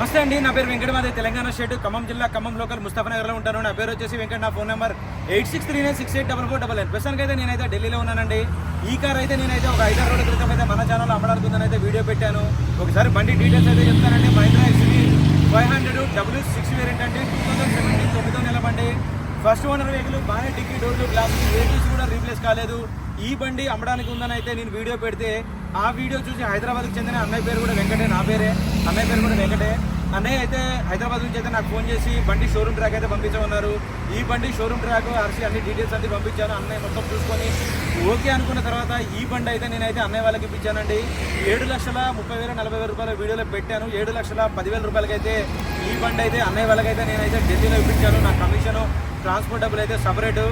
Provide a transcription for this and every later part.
నమస్తే అండి నా పేరు వెంకటమాదే తెలంగాణ స్టేట్ ఖమ్మం జిల్లా ఖమ్మం లోకల్ ముస్తఫానగర్లో ఉంటాను. నా పేరు వచ్చేసి వెంకట నా phone number eight six three nine six eight double four double nine ప్రస్తుతానికి అయితే నేనైతే ఢిల్లీలో ఉన్నానండి. ఈ కార్ అయితే నేనైతే ఒక ఐదారు రోజుల క్రితం అయితే మన ఛానల్ అమ్మడానికి అయితే వీడియో పెట్టాను. ఒకసారి బండి డీటెయిల్స్ అయితే చెప్తానండి. Mahindra XUV five hundred W six variant అంటే టూ థౌసండ్ సెవెంటీన్ తొమ్మిదో నెల బండి ఫస్ట్ ఓనర్ వెహికల్ బాగానే డిక్కీ డోర్లు గ్లాస్ ఏ కూడా రీప్లేస్ కాలేదు. ఈ బండి అమ్మడానికి ఉందని అయితే నేను వీడియో పెడితే ఆ వీడియో చూసి హైదరాబాద్కి చెందిన అన్నయ్య పేరు కూడా వెంకటే నా పేరే. అన్నయ్య పేరు కూడా వెంకటే. అన్నయ్య అయితే హైదరాబాద్ నుంచి అయితే నాకు ఫోన్ చేసి బండి షోరూమ్ ట్రాక్ అయితే పంపించమన్నారు. ఈ బండి షోరూమ్ ట్రాక్ అరిసి అన్ని డీటెయిల్స్ అన్ని పంపించాను. అన్నయ్య మొత్తం చూసుకొని ఓకే అనుకున్న తర్వాత ఈ బండి అయితే నేనైతే అన్నయ్య వాళ్ళకి ఇప్పించానండి. ఏడు లక్షల ముప్పై వేల నలభై వేల రూపాయల వీడియోలో పెట్టాను. ఏడు లక్షల పదివేల రూపాయలకైతే ఈ బండి అయితే అన్నయ్య వాళ్ళకైతే నేనైతే ఢిల్లీలో ఇప్పించాను. నా కమిషన్ ట్రాన్స్పోర్ట్ డబ్బులు అయితే సపరేటు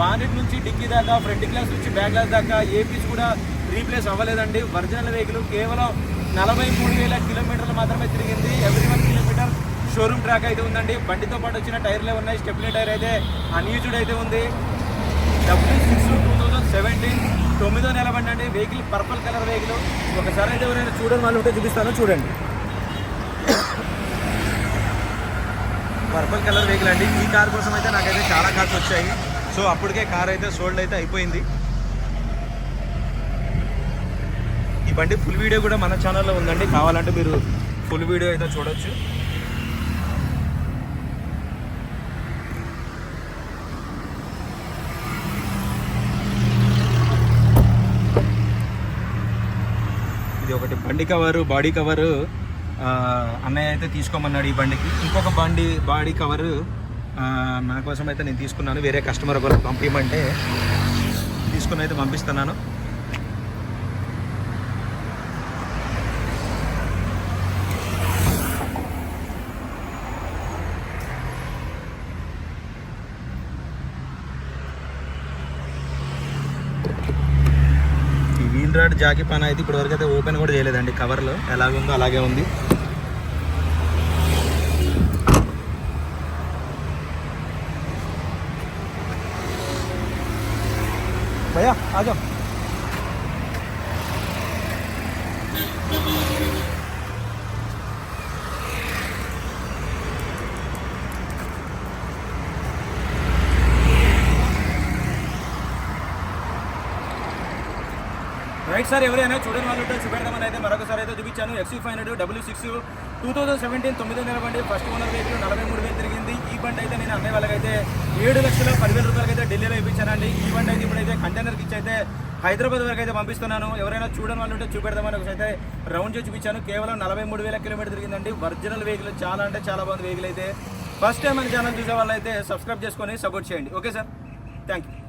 బానెట్ నుంచి డిక్కీ దాకా ఫ్రంట్ గ్లాస్ నుంచి బ్యాక్ గ్లాస్ దాకా ఏ పీస్ కూడా రీప్లేస్ అవ్వలేదండి. ఒరిజినల్ వెహికల్ కేవలం నలభై మూడు వేల కిలోమీటర్లు మాత్రమే తిరిగింది. Every one kilometre showroom track అయితే ఉందండి. బండితో పాటు వచ్చిన టైర్లే ఉన్నాయి. స్టెప్లీ టైర్ అయితే అన్యూజ్డ్ అయితే ఉంది. W six two thousand seventeen తొమ్మిదో నెల బండి అండి. వెహికల్ పర్పుల్ కలర్ వెహికల్ ఒకసారి అయితే ఎవరైనా చూడని వాళ్ళు ఉంటే చూపిస్తాను. చూడండి. పర్పుల్ కలర్ వెహికల్ అండి. ఈ కార్ కోసం అయితే నాకైతే చాలా కార్స్ వచ్చాయి. సో అప్పటికే కార్ అయితే సోల్డ్ అయితే అయిపోయింది. ఈ బండి ఫుల్ వీడియో కూడా మన ఛానల్లో ఉందండి. కావాలంటే మీరు ఫుల్ వీడియో అయితే చూడొచ్చు. ఇది ఒకటి బండి కవరు బాడీ కవరు అన్నయ్య అయితే తీసుకోమన్నాడు ఈ బండికి. ఇంకొక బండి బాడీ కవరు నా కోసం అయితే నేను తీసుకున్నాను. వేరే కస్టమర్ ఒకరు పంపించమంటే తీసుకుని అయితే పంపిస్తున్నాను. ఈ వీల్ రాడ్ జాకీ పని అయితే ఇప్పటివరకు అయితే ఓపెన్ కూడా చేయలేదండి. కవర్లో ఎలాగుందో అలాగే ఉంది. భయ్యా जाओ రైట్ సార్ ఎవరైనా చూడని వాళ్ళు ఉంటే చూపెడదామని అయితే మరొకసారి అయితే చూపించాను. XUV five hundred W six two thousand seventeen తొమ్మిది నెల బండి ఫస్ట్ ఓనర్ వెహికల్ నలభై మూడు వేలు తిరిగింది. ఈ బండి అయితే నేను అన్నయ్య వాళ్ళకైతే ఏడు లక్షల పదివేల రూపాయలకి అయితే ఢిల్లీలో ఇప్పించానండి ఈ బండి అయితే ఇప్పుడైతే కంటైనర్కి ఇచ్చి అయితే హైదరాబాద్ వరకు అయితే పంపిస్తున్నాను. ఎవరైనా చూడని వాళ్ళు ఉంటే చూపెడదామని ఒకసారి రౌండ్ చేసి చూపించాను. కేవలం నలభై మూడు వేల కిలోమీటర్ తిరిగిందండి. ఒరిజినల్ వెహికల్ చాలా అంటే చాలా బాగుంది వెహికల్ అయితే. ఫస్ట్ టైం మన ఛానల్ చూసే వాళ్ళు అయితే సబ్స్క్రైబ్ చేసుకొని సపోర్ట్ చేయండి. Okay sir? Thank you